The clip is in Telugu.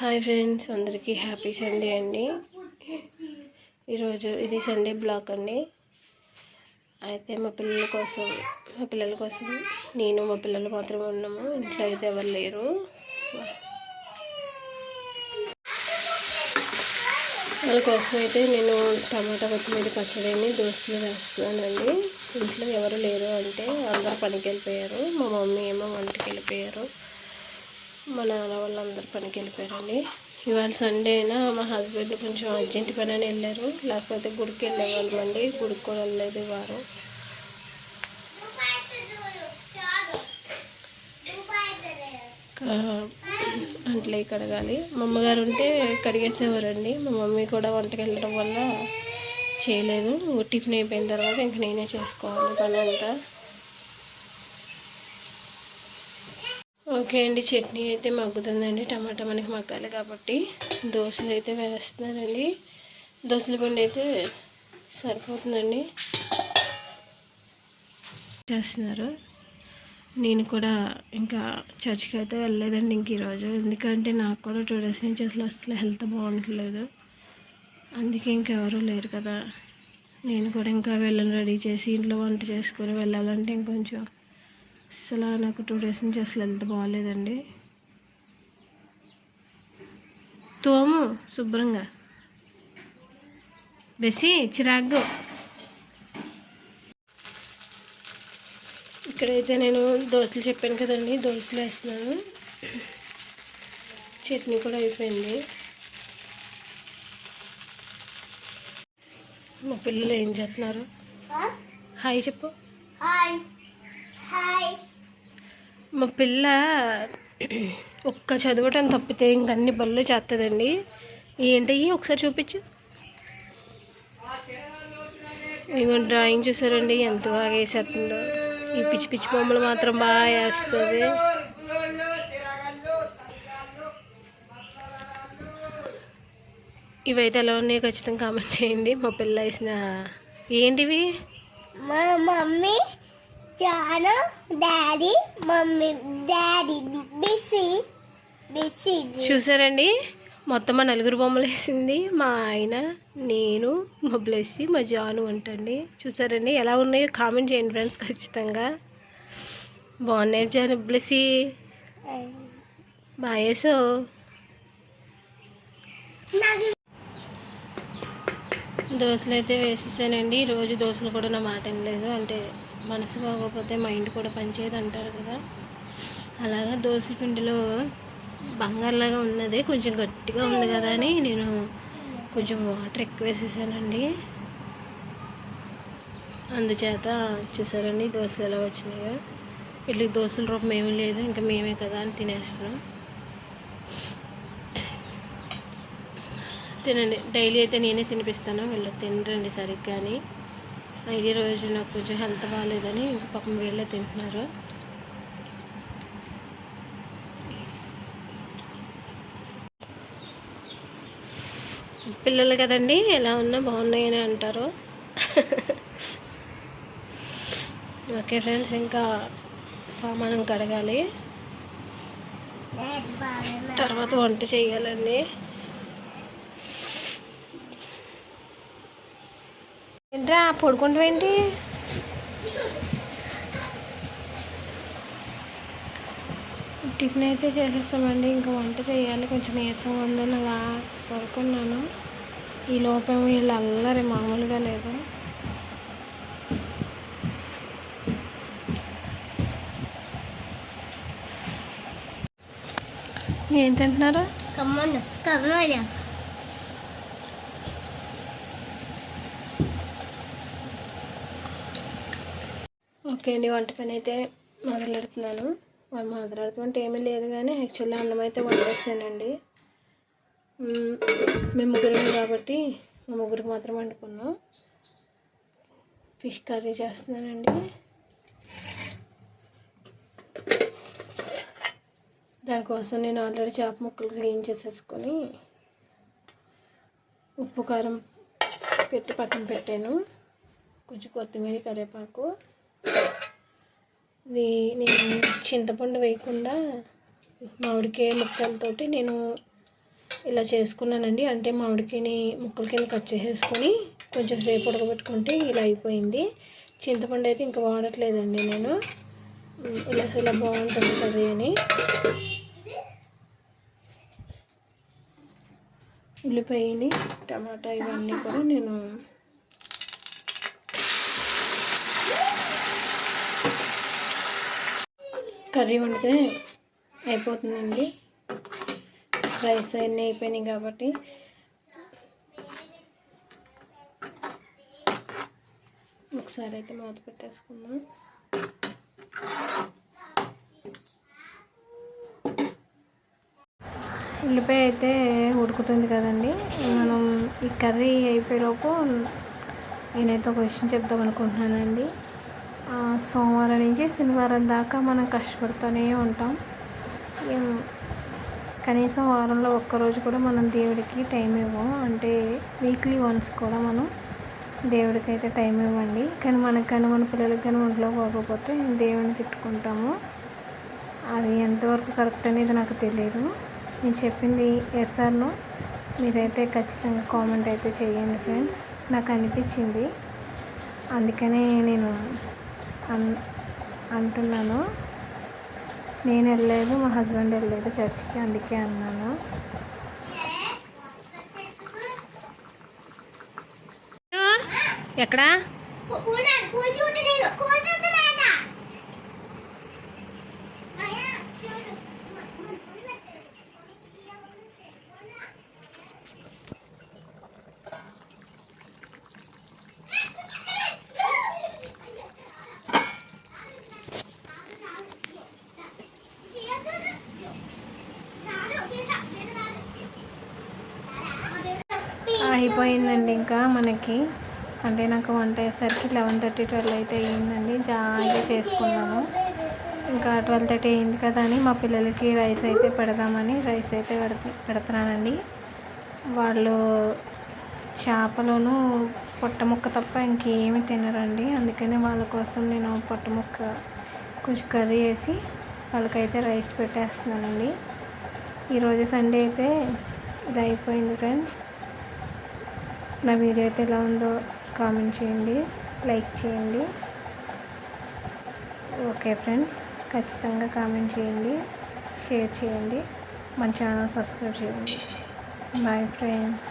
హాయ్ ఫ్రెండ్స్ అందరికీ హ్యాపీ సండే అండి. ఈరోజు ఇది సండే బ్లాక్ అండి. అయితే మా పిల్లల కోసం మా పిల్లల కోసం నేను మా పిల్లలు మాత్రమే ఉన్నాము. ఇంట్లో అయితే ఎవరు లేరు. వాళ్ళ కోసం అయితే నేను టమాటా కొత్తిమీర పచ్చడిని దోశలు వేస్తున్నానండి. ఇంట్లో ఎవరు లేరు అంటే అందరూ పనికి వెళ్ళిపోయారు. మా మమ్మీ ఏమో వంటకి వెళ్ళిపోయారు. మా నాన్న వాళ్ళందరూ పనికి వెళ్ళిపోయారండి. ఇవాళ సండే అయినా మా హస్బెండ్ కొంచెం అర్జెంట్ పని అని వెళ్ళారు. లేకపోతే గుడికి వెళ్ళేవాళ్ళం అండి గుడికి కూడా వెళ్ళలేదు వారు అంట్లే కడగాలి మా అమ్మగారు ఉంటే కడిగేసేవారండి. మా మమ్మీ కూడా వంటకి వెళ్ళడం వల్ల చేయలేదు. టిఫిన్ అయిపోయిన తర్వాత ఇంక నేనే చేసుకోవాలి పని అంతా ఓకే అండి. చట్నీ అయితే మగ్గుతుందండి. టమాటా మనకి మగ్గాలి కాబట్టి దోశలు అయితే వేస్తున్నానండి. దోశల పిండి అయితే సరిపోతుందండి. చేస్తున్నారు. నేను కూడా ఇంకా చర్చికి అయితే వెళ్ళలేదండి ఇంక ఈరోజు ఎందుకంటే నాకు కూడా టూ డేస్ నుంచి అసలు అసలు హెల్త్ బాగుండట్లేదు అందుకే ఇంకెవరూ లేరు కదా. నేను కూడా ఇంకా వెళ్ళని రెడీ చేసి ఇంట్లో వంట చేసుకొని వెళ్ళాలంటే ఇంకొంచెం అసలు నాకు టూ డేస్ నుంచి అసలు ఎంత బాగాలేదండి. తోము శుభ్రంగా. బెసి చిరాగ్గు ఇక్కడైతే నేను దోశలు చెప్పాను కదండి దోశలు వేస్తున్నాను. చట్నీ కూడా అయిపోయింది. మా పిల్లలు ఏం చేస్తున్నారు? హాయ్ చెప్పు. హాయ్. హాయ్ మా పిల్ల ఒక్క చదవటం తప్పితే ఇంక అన్ని పనులు చేస్తుందండి ఏంటయ్యి ఒకసారి చూపించు. ఇంకో డ్రాయింగ్ చూసారండి ఎంత బాగా వేసేస్తుందో. ఈ పిచ్చి పిచ్చి బొమ్మలు మాత్రం బాగా వేస్తుంది. ఇవైతే ఎలా ఉన్నాయో ఖచ్చితంగా కామెంట్ చేయండి. మా పిల్ల వేసిన ఏంటివి? మా మమ్మీ చాలా డాడీ మమ్మీ డాడీ బిసి బిసి. చూసారండి? మొత్తం మా నలుగురు బొమ్మలు వేసింది. మా ఆయన నేను మా బ్లెస్సి మా జాను అంటండి. చూసారండి? ఎలా ఉన్నాయో కామెంట్ చేయండి ఫ్రెండ్స్ ఖచ్చితంగా. బాగున్నాయి జాను బాగా వేసావు దోశలు అయితే వేసేసానండి. రోజు దోశలు కూడా నా మాట లేదు అంటే మనసు బాగోకపోతే మైండ్ కూడా పనిచేయదు అంటారు కదా. అలాగా దోశల పిండిలో బంగారులాగా ఉన్నది కొంచెం గట్టిగా ఉంది కదా అని నేను కొంచెం వాటర్ ఎక్కువ వేసేసానండి. అందుచేత చూసారండి దోశలు ఎలా వచ్చినాయో. వీళ్ళకి దోశల రూపం ఏమీ లేదు ఇంకా మేమే కదా అని తినేస్తున్నాం. తినండి. డైలీ అయితే నేనే తినిపిస్తాను. వీళ్ళు తినరండి సరిగ్గా అని ఈరోజు రోజు నాకు కొంచెం హెల్త్ బాగాలేదని ఇంక పాపం వీళ్ళే తింటున్నారు. పిల్లలు కదండి ఎలా ఉన్నా బాగున్నాయని అంటారు. ఓకే ఫ్రెండ్స్ ఇంకా సామానం కడగాలి. తర్వాత వంట చేయాలండి. ఏంట్రా పడుకుంటావేంటి టిఫిన్ అయితే చేసేస్తామండి ఇంకా వంట చేయాలి. కొంచెం నీరసం ఉందని అలా పడుకున్నాను. ఈ లోపం వీళ్ళు అల్లరి మామూలుగా లేదు. ఏం తింటున్నారు? కమ్మను కమ్మను ఓకే అండి వంట పని అయితే మొదలెడుతున్నాను. మొదలెడుతుంటే ఏమీ లేదు కానీ యాక్చువల్లీ అన్నం అయితే వండేసానండి. మేము ముగ్గురం కాబట్టి మా ముగ్గురికి మాత్రం వండుకున్నాం. ఫిష్ కర్రీ చేస్తున్నానండి. దానికోసం నేను ఆల్రెడీ చేప ముక్కలు క్లీన్ చేసేసుకొని ఉప్పు కారం పెట్టి పక్కన పెట్టాను. కొంచెం కొత్తిమీర కరివేపాకు. ఇది నేను చింతపండు వేయకుండా మామిడికాయ ముక్కలతోటి నేను ఇలా చేసుకున్నానండి. అంటే మామిడికాయని ముక్కల కింద కట్ చేసేసుకొని కొంచెం సేపు ఉడకబెట్టుకుంటే ఇలా అయిపోయింది. చింతపండు అయితే ఇంకా వాడట్లేదండి నేను. ఇలా ఇలా బాగుంటుంది కర్రీ అని. ఉల్లిపాయని టమాటా ఇవన్నీ కూడా నేను కర్రీ వండితే అయిపోతుందండి. రైస్ అన్నీ అయిపోయినాయి కాబట్టి. ఒకసారి అయితే మూత పెట్టేసుకుందాం. ఉల్లిపాయ అయితే ఉడుకుతుంది కదండి. మనం ఈ కర్రీ అయిపోయేలోపు నేనైతే ఒక విషయం చెప్దాం అనుకుంటున్నానండి సోమవారం నుంచి శనివారం దాకా మనం కష్టపడుతూనే ఉంటాం. కనీసం వారంలో ఒక్కరోజు కూడా మనం దేవుడికి టైం ఇవ్వం అంటే వీక్లీ వన్స్ కూడా మనం దేవుడికి అయితే టైం ఇవ్వండి. కానీ మనకు కానీ మన పిల్లలకి కానీ ఒంట్లో పోకపోతే దేవుడిని తిట్టుకుంటాము. అది ఎంతవరకు కరెక్ట్ అనేది నాకు తెలియదు నేను చెప్పింది ఎస్ఆర్ను మీరైతే ఖచ్చితంగా కామెంట్ అయితే చేయండి ఫ్రెండ్స్. నాకు అనిపించింది. అందుకనే నేను అన్ అంటున్నాను. నేను వెళ్ళలేదు మా హస్బెండ్ వెళ్ళలేదు చర్చికి అందుకే అన్నాను. ఎక్కడా? అయిపోయిందండి ఇంకా మనకి. అంటే నాకు వంట అయ్యేసరికి లెవెన్ థర్టీ ట్వెల్వ్ అయితే అయ్యిందండి. జాగ్రత్త చేసుకున్నాను. ఇంకా ట్వెల్వ్ థర్టీ అయింది కదా అని మా పిల్లలకి రైస్ అయితే పెడదామని రైస్ అయితే పెడత పెడుతున్నానండి. వాళ్ళు చేపలోను పొట్టముక్క తప్ప ఇంకేమి తినరండి. అందుకని వాళ్ళ కోసం నేను పొట్టముక్క కొంచెం కర్రీ వేసి వాళ్ళకైతే రైస్ పెట్టేస్తున్నానండి. ఈరోజు సండే అయితే ఇది అయిపోయింది ఫ్రెండ్స్. నా వీడియో అయితే ఎలా ఉందో కామెంట్ చేయండి లైక్ చేయండి. ఓకే ఫ్రెండ్స్ ఖచ్చితంగా కామెంట్ చేయండి షేర్ చేయండి మన ఛానల్ సబ్స్క్రైబ్ చేయండి. Bye friends.